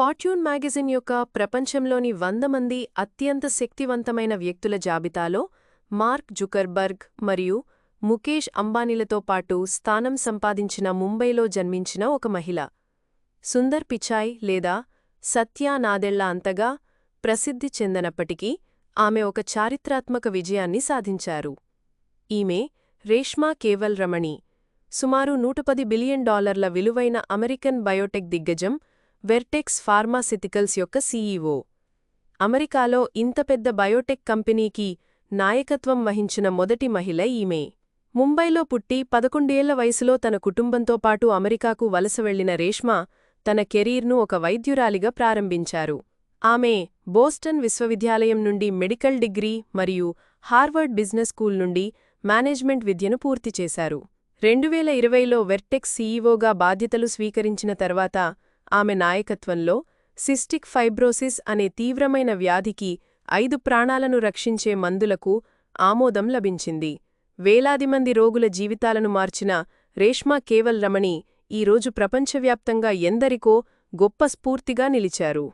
Fortune magazine యొక్క ప్రపంచంలోని వంద మంది అత్యంత శక్తివంతమైన వ్యక్తుల జాబితాలో మార్క్ జుకర్బర్గ్ మరియు ముఖేష్ అంబానీలతో పాటు స్థానం సంపాదించిన ముంబైలో జన్మించిన ఒక మహిళ. సుందర్ పిచాయ్ లేదా సత్యా నాదెళ్ళ అంతగా ప్రసిద్ధి చెందనప్పటికీ ఆమె ఒక చారిత్రాత్మక విజయాన్ని సాధించారు. ఈమె రేష్మా కేవల్ రమణి. సుమారు నూట బిలియన్ డాలర్ల విలువైన అమెరికన్ బయోటెక్ దిగ్గజం వెర్టెక్స్ ఫార్మాసిటికల్స్ యొక్క సీఈఓ అమెరికాలో ఇంత పెద్ద బయోటెక్ కంపెనీకి నాయకత్వం వహించిన మొదటి మహిళ ఈమె. ముంబైలో పుట్టి పదకొండేళ్ళ వయసులో తన కుటుంబంతో పాటు అమెరికాకు వలస వెళ్ళిన రేష్మా తన కెరీర్ను ఒక వైద్యురాలిగా ప్రారంభించారు. ఆమె బోస్టన్ విశ్వవిద్యాలయం నుండి మెడికల్ డిగ్రీ మరియు హార్వర్డ్ బిజినెస్ స్కూల్ నుండి మేనేజ్మెంట్ విద్యను పూర్తి చేశారు. రెండువేల ఇరవైలో వెర్టెక్స్ సీఈఓగా బాధ్యతలు స్వీకరించిన తర్వాత ఆమె నాయకత్వంలో సిస్టిక్ ఫైబ్రోసిస్ అనే తీవ్రమైన వ్యాధికి ఐదు ప్రాణాలను రక్షించే మందులకు ఆమోదం లభించింది. వేలాది మంది రోగుల జీవితాలను మార్చిన రేష్మా కేవల్ రమణి ఈరోజు ప్రపంచవ్యాప్తంగా ఎందరికో గొప్ప స్ఫూర్తిగా నిలిచారు.